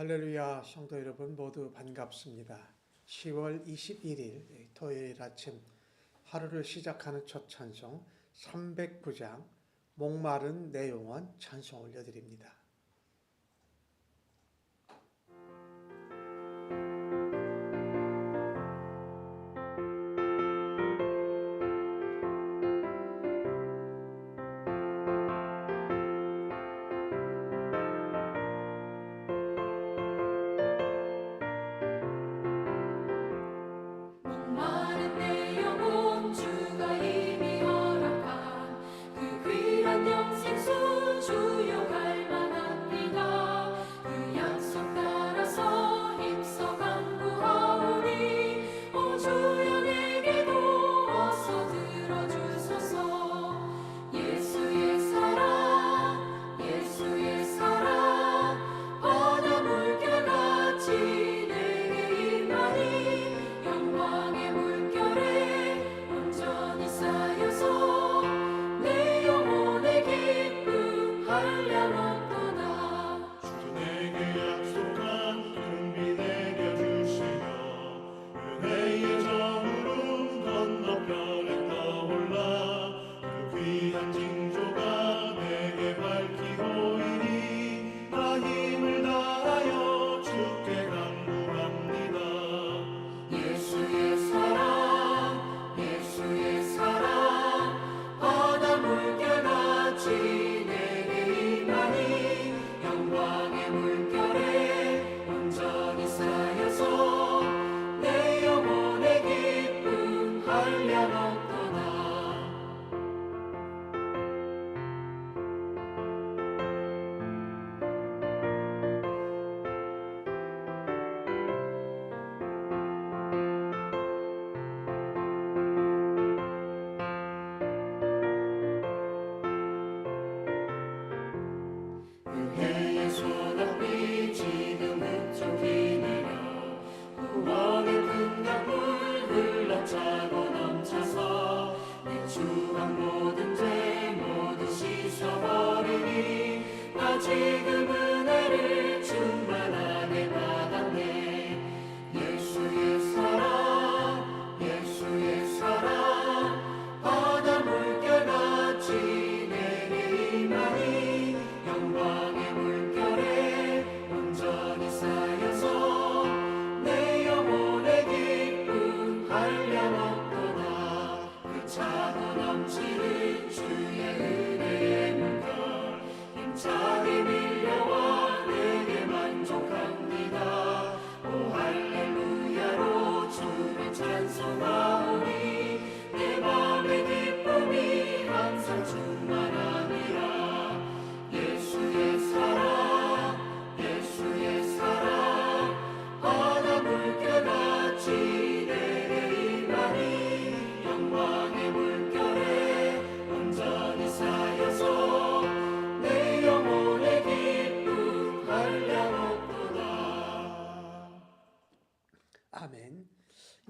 할렐루야 성도 여러분 모두 반갑습니다. 10월 21일 토요일 아침 하루를 시작하는 첫 찬송 309장 목마른 내 영혼 찬송 올려드립니다.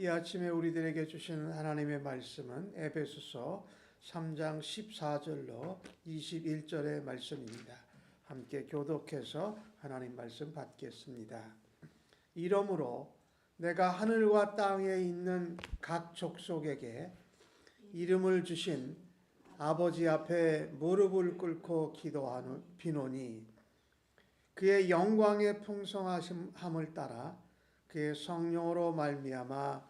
이 아침에 우리들에게 주시는 하나님의 말씀은 에베소서 3장 14절로 21절의 말씀입니다. 함께 교독해서 하나님 말씀 받겠습니다. 이러므로 내가 하늘과 땅에 있는 각 족속에게 이름을 주신 아버지 앞에 무릎을 꿇고 기도하는 비노니 그의 영광의 풍성하심을 따라 그의 성령으로 말미암아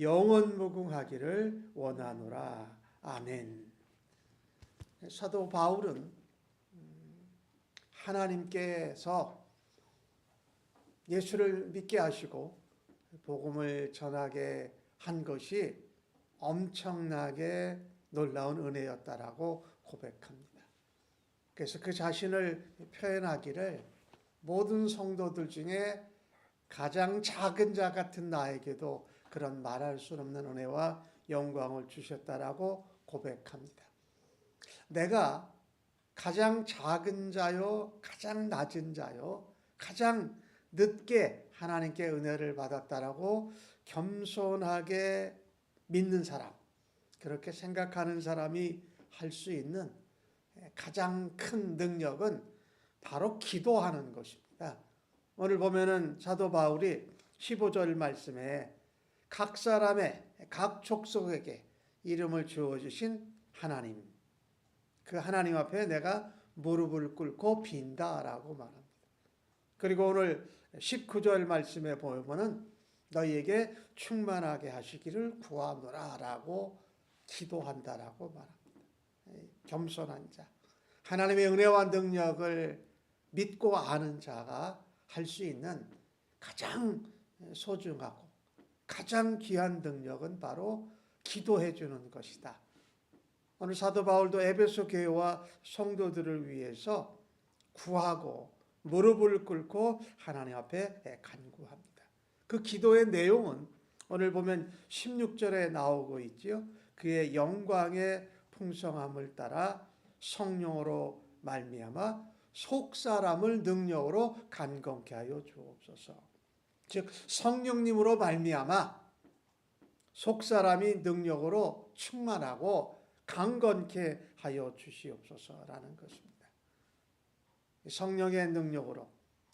영원 무궁하기를 원하노라. 아멘. 사도 바울은 음, 하나님께서 예수를 믿게 하시고 복음을 전하게 한 것이 엄청나게 놀라운 은혜였다라고 고백합니다. 그래서 그 자신을 표현하기를 모든 성도들 중에 가장 작은 자 같은 나에게도 그런 말할 수 없는 은혜와 영광을 주셨다라고 고백합니다. 내가 가장 작은 자요, 가장 낮은 자요, 가장 늦게 하나님께 은혜를 받았다라고 겸손하게 믿는 사람, 그렇게 생각하는 사람이 할 수 있는 가장 큰 능력은 바로 기도하는 것입니다. 오늘 보면은 사도 바울이 15절 말씀에 각 사람의 각 족속에게 이름을 주어 주신 하나님 그 하나님 앞에 내가 무릎을 꿇고 빈다라고 말합니다. 그리고 오늘 19절 말씀에 보면은 너희에게 충만하게 하시기를 구하노라라고 기도한다라고 말합니다. 겸손한 자, 하나님의 은혜와 능력을 믿고 아는 자가 할 수 있는 가장 소중하고 가장 귀한 능력은 바로 기도해 주는 것이다. 오늘 사도 바울도 에베소 교회와 성도들을 위해서 구하고 무릎을 꿇고 하나님 앞에 간구합니다. 그 기도의 내용은 오늘 보면 16절에 나오고 있지요. 그의 영광의 풍성함을 따라 성령으로 말미암아 속 사람을 능력으로 간건케 하여 주옵소서. 즉 성령님으로 말미암아 속 사람이 능력으로 충만하고 강건케 하여 주시옵소서라는 것입니다. 성령의 능력으로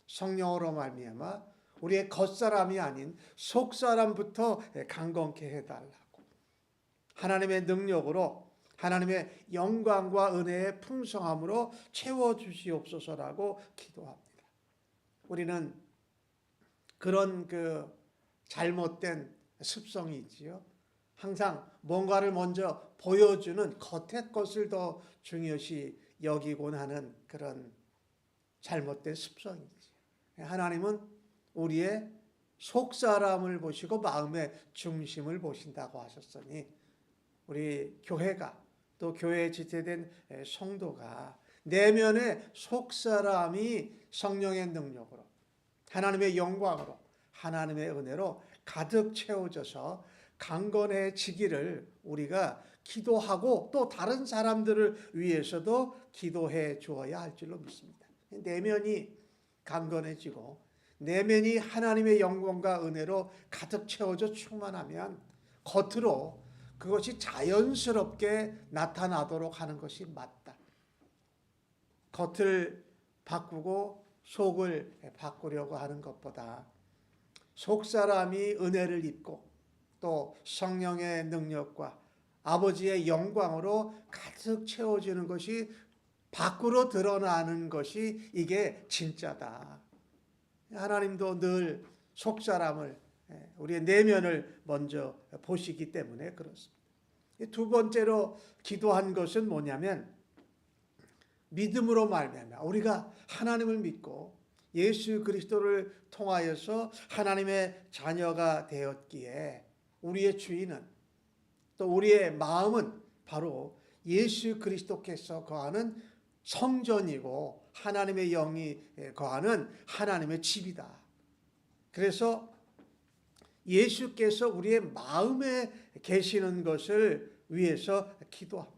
성령으로 말미암아 우리의 겉사람이 아닌 속 사람부터 강건케 해달라고 하나님의 능력으로 하나님의 영광과 은혜의 풍성함으로 채워 주시옵소서라고 기도합니다. 우리는 그런 그 잘못된 습성이 있지요. 항상 뭔가를 먼저 보여주는 겉의 것을 더 중요시 여기곤 하는 그런 잘못된 습성이지. 하나님은 우리의 속 사람을 보시고 마음의 중심을 보신다고 하셨으니 우리 교회가 또 교회에 지체된 성도가 내면의 속 사람이 성령의 능력으로 하나님의 영광으로 하나님의 은혜로 가득 채워져서 강건해지기를 우리가 기도하고 또 다른 사람들을 위해서도 기도해 주어야 할 줄로 믿습니다. 내면이 강건해지고 내면이 하나님의 영광과 은혜로 가득 채워져 충만하면 겉으로 그것이 자연스럽게 나타나도록 하는 것이 맞다. 겉을 바꾸고 속을 바꾸려고 하는 것보다 속 사람이 은혜를 입고 또 성령의 능력과 아버지의 영광으로 가득 채워지는 것이 밖으로 드러나는 것이 이게 진짜다. 하나님도 늘 속 사람을 우리의 내면을 먼저 보시기 때문에 그렇습니다. 두 번째로 기도한 것은 뭐냐면 믿음으로 말미암아 우리가 하나님을 믿고 예수 그리스도를 통하여서 하나님의 자녀가 되었기에 우리의 주인은 또 우리의 마음은 바로 예수 그리스도께서 거하는 성전이고 하나님의 영이 거하는 하나님의 집이다. 그래서 예수께서 우리의 마음에 계시는 것을 위해서 기도합니다.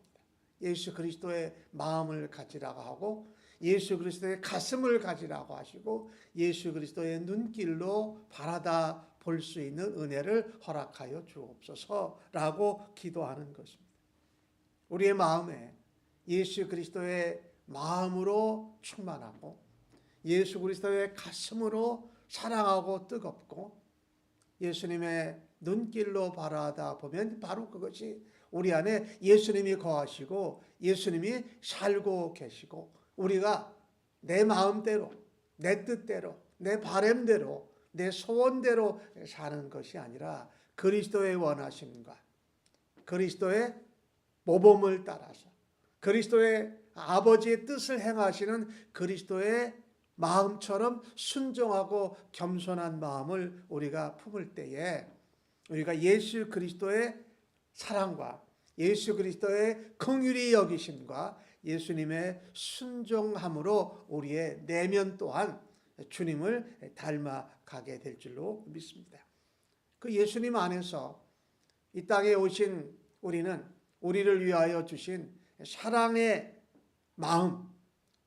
예수 그리스도의 마음을 가지라고 하고 예수 그리스도의 가슴을 가지라고 하시고 예수 그리스도의 눈길로 바라다 볼 수 있는 은혜를 허락하여 주옵소서라고 기도하는 것입니다. 우리의 마음에 예수 그리스도의 마음으로 충만하고 예수 그리스도의 가슴으로 사랑하고 뜨겁고 예수님의 눈길로 바라다 보면 바로 그것이 우리 안에 예수님이 거하시고 예수님이 살고 계시고 우리가 내 마음대로 내 뜻대로 내 바램대로 내 소원대로 사는 것이 아니라 그리스도의 원하심과 그리스도의 모범을 따라서 그리스도의 아버지의 뜻을 행하시는 그리스도의 마음처럼 순종하고 겸손한 마음을 우리가 품을 때에 우리가 예수 그리스도의 사랑과 예수 그리스도의 긍휼히 여기심과 예수님의 순종함으로 우리의 내면 또한 주님을 닮아가게 될 줄로 믿습니다. 그 예수님 안에서 이 땅에 오신 우리는 우리를 위하여 주신 사랑의 마음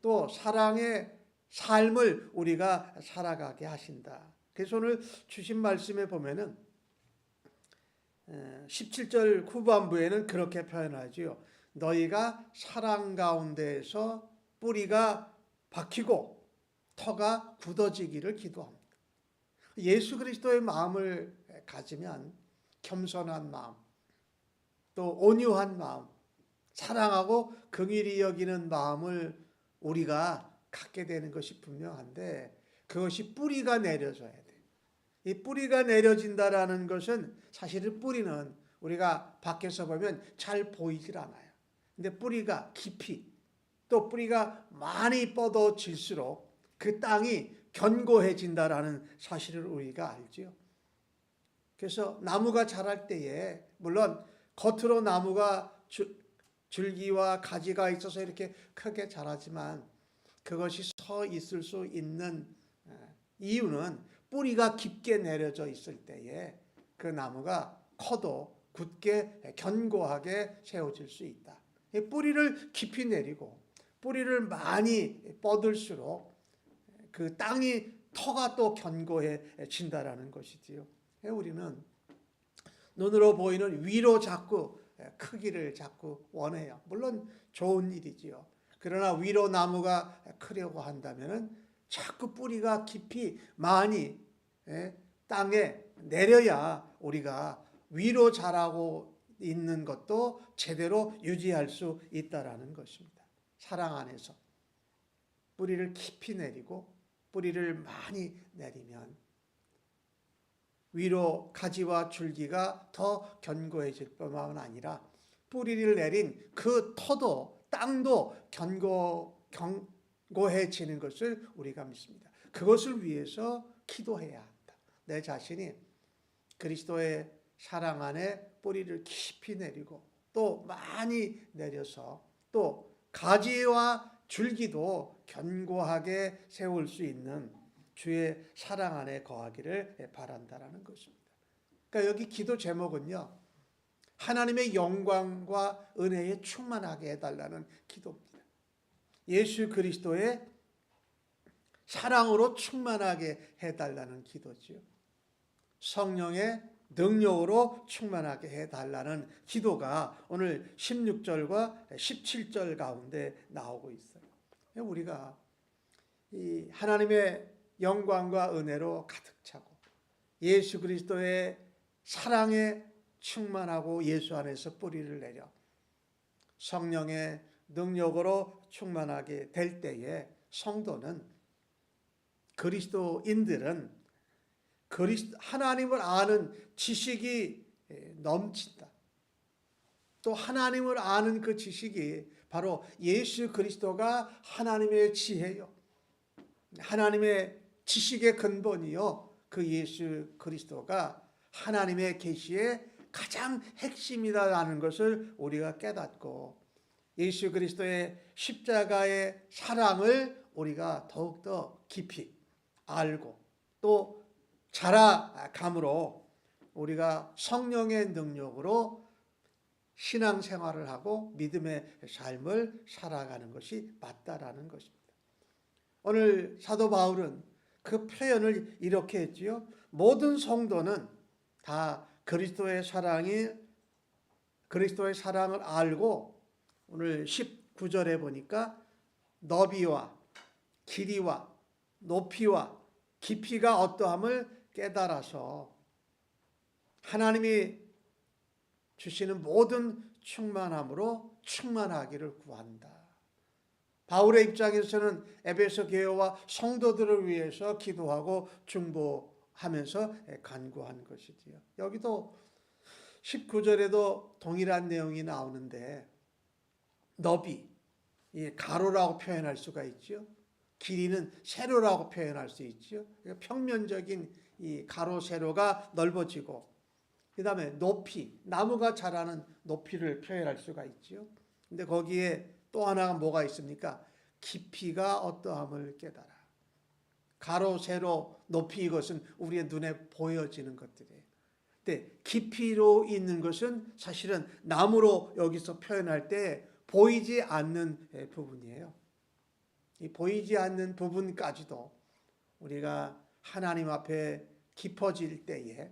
또 사랑의 삶을 우리가 살아가게 하신다. 그래서 오늘 주신 말씀에 보면은 17절 후반부에는 그렇게 표현하지요. 너희가 사랑 가운데에서 뿌리가 박히고 터가 굳어지기를 기도합니다. 예수 그리스도의 마음을 가지면 겸손한 마음, 또 온유한 마음, 사랑하고 긍휼히 여기는 마음을 우리가 갖게 되는 것이 분명한데 그것이 뿌리가 내려져야 돼. 이 뿌리가 내려진다라는 것은 사실은 뿌리는 우리가 밖에서 보면 잘 보이질 않아요. 근데 뿌리가 깊이 또 뿌리가 많이 뻗어질수록 그 땅이 견고해진다라는 사실을 우리가 알지요. 그래서 나무가 자랄 때에 물론 겉으로 나무가 줄, 줄기와 가지가 있어서 이렇게 크게 자라지만 그것이 서 있을 수 있는 어, 이유는 뿌리가 깊게 내려져 있을 때에 그 나무가 커도 굳게 견고하게 세워질 수 있다. 이 뿌리를 깊이 내리고 뿌리를 많이 뻗을수록 그 땅이 터가 또 견고해진다라는 것이지요. 우리는 눈으로 보이는 위로 자꾸 크기를 자꾸 원해요. 물론 좋은 일이지요. 그러나 위로 나무가 크려고 한다면은 자꾸 뿌리가 깊이 많이 예, 땅에 내려야 우리가 위로 자라고 있는 것도 제대로 유지할 수 있다라는 것입니다. 사랑 안에서 뿌리를 깊이 내리고 뿌리를 많이 내리면 위로 가지와 줄기가 더 견고해질 뿐만 아니라 뿌리를 내린 그 터도 땅도 견고 견고해지는 것을 우리가 믿습니다. 그것을 위해서 기도해야. 내 자신이 그리스도의 사랑 안에 뿌리를 깊이 내리고 또 많이 내려서 또 가지와 줄기도 견고하게 세울 수 있는 주의 사랑 안에 거하기를 바란다라는 것입니다. 그러니까 여기 기도 제목은요. 하나님의 영광과 은혜에 충만하게 해달라는 기도입니다. 예수 그리스도의 사랑으로 충만하게 해달라는 기도지요. 성령의 능력으로 충만하게 해달라는 기도가 오늘 16절과 17절 가운데 나오고 있어요. 우리가 이 하나님의 영광과 은혜로 가득 차고 예수 그리스도의 사랑에 충만하고 예수 안에서 뿌리를 내려 성령의 능력으로 충만하게 될 때에 성도는 그리스도인들은 그리스도 하나님을 아는 지식이 넘친다. 또 하나님을 아는 그 지식이 바로 예수 그리스도가 하나님의 지혜요. 하나님의 지식의 근본이요. 그 예수 그리스도가 하나님의 계시의 가장 핵심이다라는 것을 우리가 깨닫고 예수 그리스도의 십자가의 사랑을 우리가 더욱더 깊이 알고 또 자라감으로 우리가 성령의 능력으로 신앙생활을 하고 믿음의 삶을 살아가는 것이 맞다라는 것입니다. 오늘 사도 바울은 그 표현을 이렇게 했지요. 모든 성도는 다 그리스도의 사랑이 그리스도의 사랑을 알고 오늘 19절에 보니까 너비와 길이와 높이와 깊이가 어떠함을 깨달아서 하나님이 주시는 모든 충만함으로 충만하기를 구한다. 바울의 입장에서는 에베소 교회와 성도들을 위해서 기도하고 중보하고 하면서 간구한 것이지요. 여기도 19절에도 동일한 내용이 나오는데 너비 이 가로라고 표현할 수가 있죠. 길이는 세로라고 표현할 수 있죠. 그러니까 평면적인 이 가로 세로가 넓어지고 그 다음에 높이 나무가 자라는 높이를 표현할 수가 있죠. 근데 거기에 또 하나가 뭐가 있습니까? 깊이가 어떠함을 깨달아. 가로 세로 높이 이것은 우리의 눈에 보여지는 것들이에요. 근데 깊이로 있는 것은 사실은 나무로 여기서 표현할 때 보이지 않는 예, 부분이에요. 이 보이지 않는 부분까지도 우리가 하나님 앞에 깊어질 때에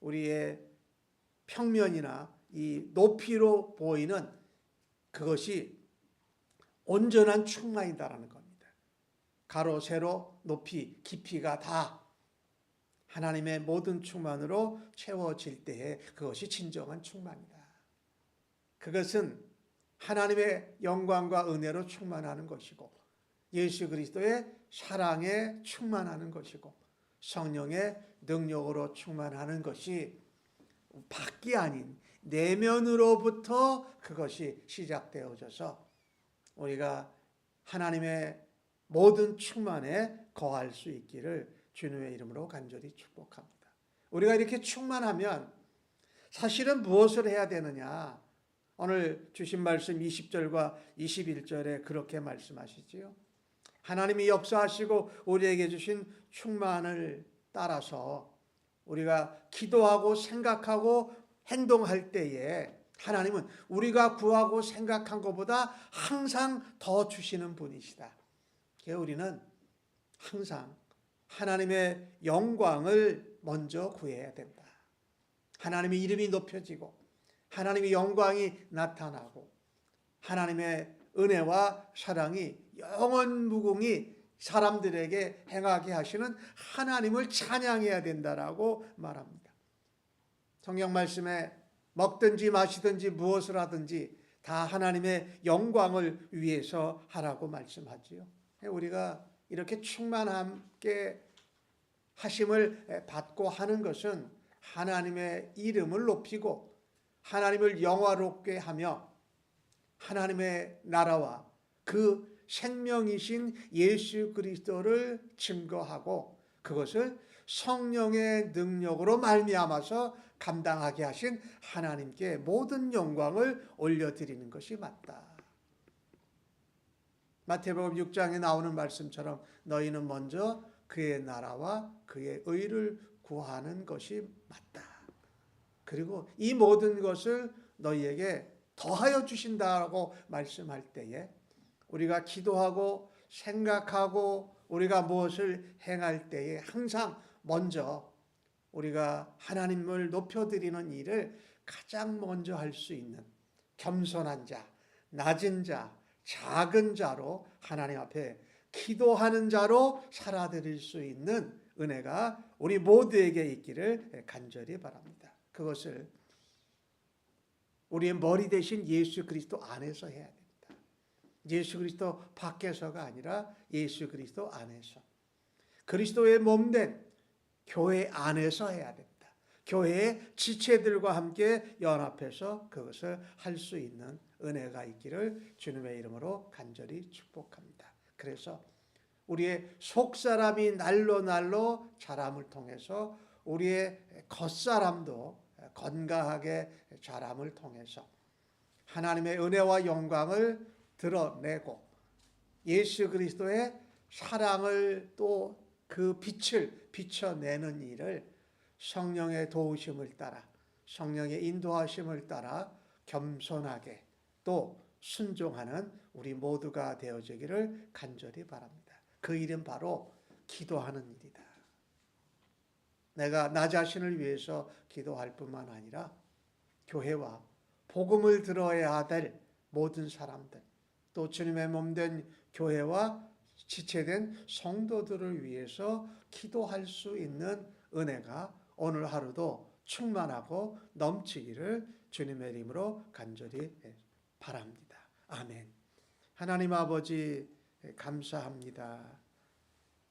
우리의 평면이나 이 높이로 보이는 그것이 온전한 충만이다라는 겁니다. 가로, 세로, 높이, 깊이가 다 하나님의 모든 충만으로 채워질 때에 그것이 진정한 충만이다. 그것은 하나님의 영광과 은혜로 충만하는 것이고 예수 그리스도의 사랑에 충만하는 것이고 성령의 능력으로 충만하는 것이 밖이 아닌 내면으로부터 그것이 시작되어져서 우리가 하나님의 모든 충만에 거할 수 있기를 주님의 이름으로 간절히 축복합니다. 우리가 이렇게 충만하면 사실은 무엇을 해야 되느냐? 오늘 주신 말씀 20절과 21절에 그렇게 말씀하시지요. 하나님이 역사하시고 우리에게 주신 충만을 따라서 우리가 기도하고 생각하고 행동할 때에 하나님은 우리가 구하고 생각한 것보다 항상 더 주시는 분이시다. 그래서 우리는 항상 하나님의 영광을 먼저 구해야 된다. 하나님의 이름이 높여지고 하나님의 영광이 나타나고 하나님의 은혜와 사랑이 영원 무궁히 사람들에게 행하게 하시는 하나님을 찬양해야 된다라고 말합니다. 성경 말씀에 먹든지 마시든지 무엇을 하든지 다 하나님의 영광을 위해서 하라고 말씀하지요. 우리가 이렇게 충만함께 하심을 받고 하는 것은 하나님의 이름을 높이고 하나님을 영화롭게 하며 하나님의 나라와 그 생명이신 예수 그리스도를 증거하고 그것을 성령의 능력으로 말미암아서 감당하게 하신 하나님께 모든 영광을 올려드리는 것이 맞다. 마태복음 6장에 나오는 말씀처럼 너희는 먼저 그의 나라와 그의 의를 구하는 것이 맞다. 그리고 이 모든 것을 너희에게 더하여 주신다고 말씀할 때에 우리가 기도하고 생각하고 우리가 무엇을 행할 때에 항상 먼저 우리가 하나님을 높여드리는 일을 가장 먼저 할 수 있는 겸손한 자, 낮은 자, 작은 자로 하나님 앞에 기도하는 자로 살아드릴 수 있는 은혜가 우리 모두에게 있기를 간절히 바랍니다. 그것을 우리의 머리 대신 예수 그리스도 안에서 해야 됩니다. 예수 그리스도 밖에서가 아니라 예수 그리스도 안에서. 그리스도의 몸된 교회 안에서 해야 됩니다. 교회의 지체들과 함께 연합해서 그것을 할 수 있는 은혜가 있기를 주님의 이름으로 간절히 축복합니다. 그래서 우리의 속사람이 날로 날로 자람을 통해서 우리의 겉사람도 건강하게 자람을 통해서 하나님의 은혜와 영광을 드러내고 예수 그리스도의 사랑을 또 그 빛을 비춰내는 일을 성령의 도우심을 따라 성령의 인도하심을 따라 겸손하게 또 순종하는 우리 모두가 되어지기를 간절히 바랍니다. 그 일은 바로 기도하는 일이다. 내가 나 자신을 위해서 기도할 뿐만 아니라 교회와 복음을 들어야 될 모든 사람들 또 주님의 몸된 교회와 지체된 성도들을 위해서 기도할 수 있는 은혜가 오늘 하루도 충만하고 넘치기를 주님의 이름으로 간절히 바랍니다. 아멘. 하나님 아버지 감사합니다.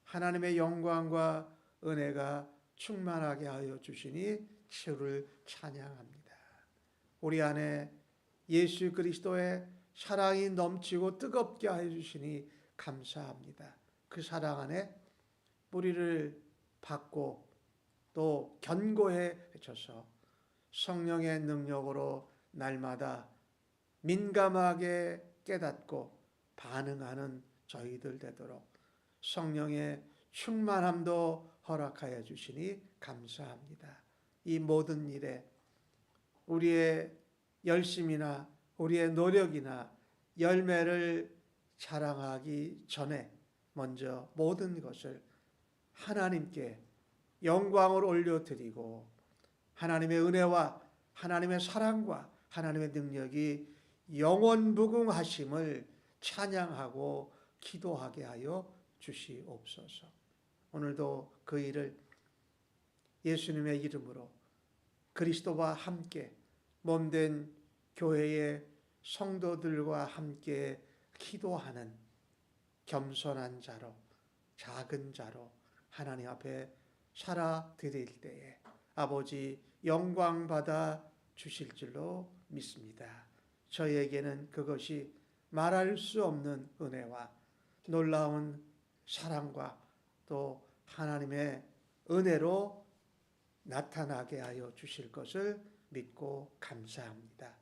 하나님의 영광과 은혜가 충만하게 하여 주시니 주를 찬양합니다. 우리 안에 예수 그리스도의 사랑이 넘치고 뜨겁게 하여 주시니 감사합니다. 그 사랑 안에 뿌리를 받고 또 견고해 져서 성령의 능력으로 날마다 민감하게 깨닫고 반응하는 저희들 되도록 성령의 충만함도 허락하여 주시니 감사합니다. 이 모든 일에 우리의 열심이나 우리의 노력이나 열매를 자랑하기 전에 먼저 모든 것을 하나님께 영광을 올려드리고 하나님의 은혜와 하나님의 사랑과 하나님의 능력이 영원무궁하심을 찬양하고 기도하게 하여 주시옵소서. 오늘도 그 일을 예수님의 이름으로 그리스도와 함께 몸된 교회의 성도들과 함께 기도하는 겸손한 자로 작은 자로 하나님 앞에 살아 드릴 때에 아버지 영광 받아 주실 줄로 믿습니다. 저에게는 그것이 말할 수 없는 은혜와 놀라운 사랑과 또 하나님의 은혜로 나타나게 하여 주실 것을 믿고 감사합니다.